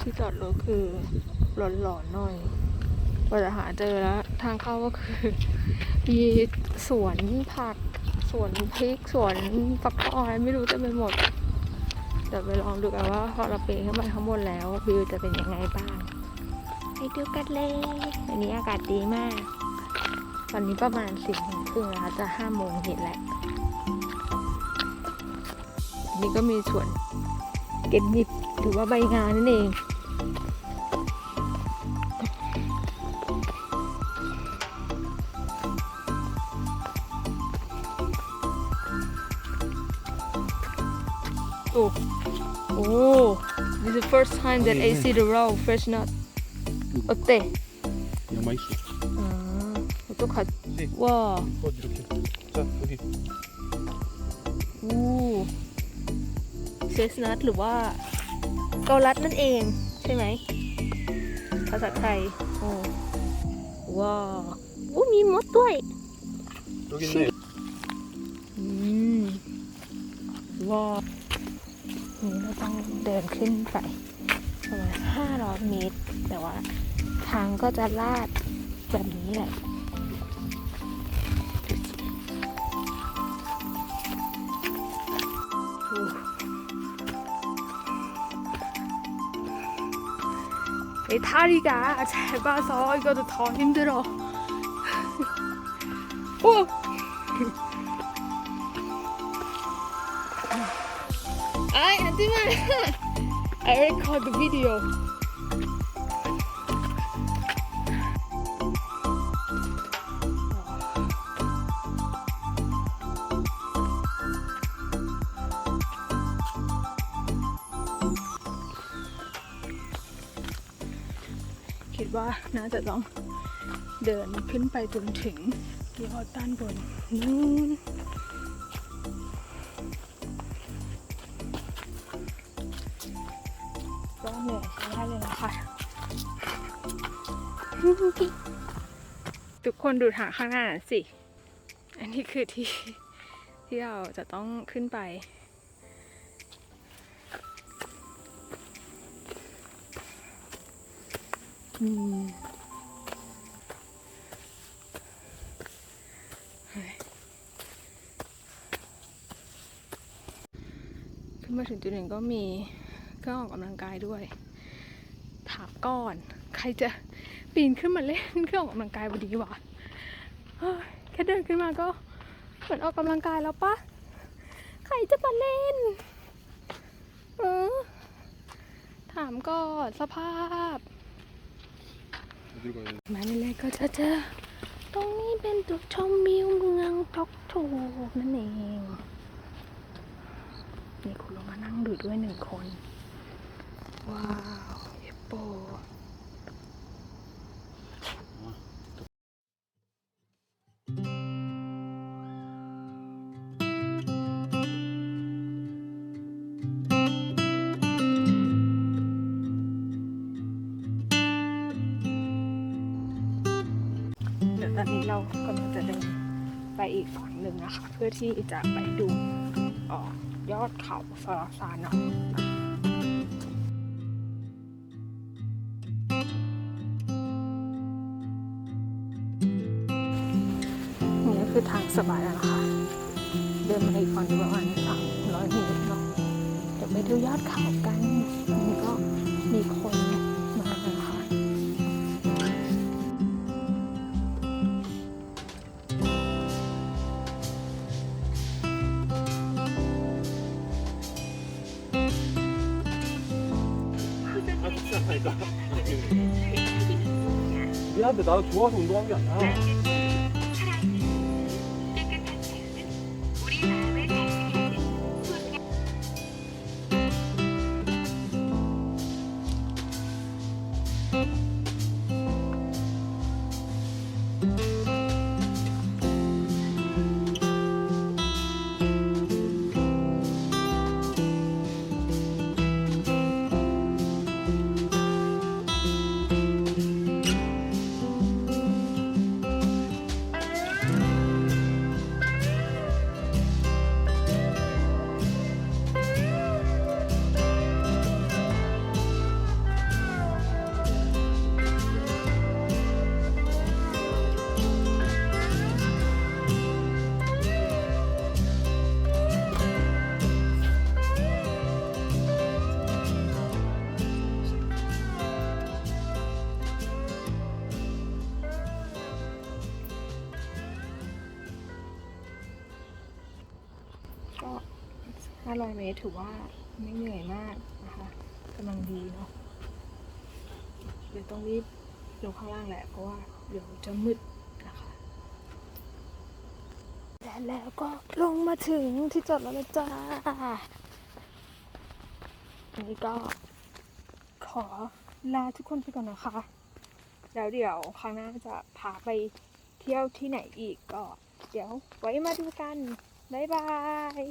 ที่จอดรถคือหลอนๆหน่อยกว่าจะหาเจอแล้ว ทางเข้าก็คือมีสวนผักสวนพริกสวนฟักทองอะไรไม่รู้เต็มไปหมดเดี๋ยวไปลองดูกันว่าพอเราปีนขึ้นไปข้างบนแล้ววิวจะเป็นยังไงบ้างไปดูกันเลยวันนี้อากาศดีมาก ตอนนี้ประมาณสิบโมงครึ่งแล้วจะห้าโมงเห็นแล้วนี่ก็มีสวนเก็บหยิบหรือว่าใบงานนั่นเอง โอ้ โอ้ this is the first time that I see the raw fresh nut 어때? 그냥 맛있어. 아, 어떡하, 네. 와, 어 이렇게. 자 여기. อู้เซสนัทหรือว่าเกาลัดนั่นเอง ใช่ไหม ภาษาไทย โอ้ว้าวอู้มีมดด้วย 여기 있네. อืมว้าว นี่เราต้องเดินขึ้นไปประมาณห้าร้อยเมตร แต่ว่าทางก็จะลาดแบบนี้แหละดูสิ내 다리가 짧아서 이것도 더 힘들어. 오! I Antima. I record the video. คิดว่าน่าจะต้องเดินขึ้นไปจนถึงยอดด้านบนนู้น ก็เหนื่อยใช้ได้เลยนะคะทุกคนดูทางข้างหน้าสิ อันนี้คือที่ที่เราจะต้องขึ้นไป อืมขึ้นมาถึงจุดหนึ่งก็มี ครื่องออกกำลังกายด้วยถามก่อน ใครจะปีนขึ้นมาเล่นเครื่องออกกำลังกายพอดีวะแค่เดินขึ้นมาก็เหมือนออกกำลังกายแล้วปะใครจะมาเล่น เออ ถามก่อนสภาพมาในเล่นก็จะเจอตรงนี้เป็นจุดชมวิวเมืองพอกโถกนั่นเอง มีคุณลงมานั่งดูด้วยหนึ่งคน ว้าวเอปโปเดี๋ยวตอนนี้เรากำลังจะเดินไปอีกฝั่งหนึ่งนะคะ เพื่อที่จะไปดูเออยอดเขาสารสานอนี่ก็ คือทางสบายแล้วนะคะ เดินมาอีกฝั่งหนึ่งประมาณสามร้อยเมตรเนาะเดี๋ยวไปดูยอดเขากันนี่ก็มีคนมานะคะ 아 진짜 아니다. 미안한데 나도 좋아서 운동한 게 아니야. 500 เมตร ถือว่าไม่เหนื่อยมากนะคะกำลังดีเนาะเดี๋ยวต้องรีบลงข้างล่างแหละ เพราะว่าเดี๋ยวจะมืดนะคะ และแล้วก็ลงมาถึงที่จอดรถแล้วจ้าอันนี้ก็ขอลาทุกคนไปก่อนนะคะ แล้วเดี๋ยวครั้งหน้าจะพาไปเที่ยวที่ไหนอีกก็ เดี๋ยวไว้มาดูกัน บ๊ายบาย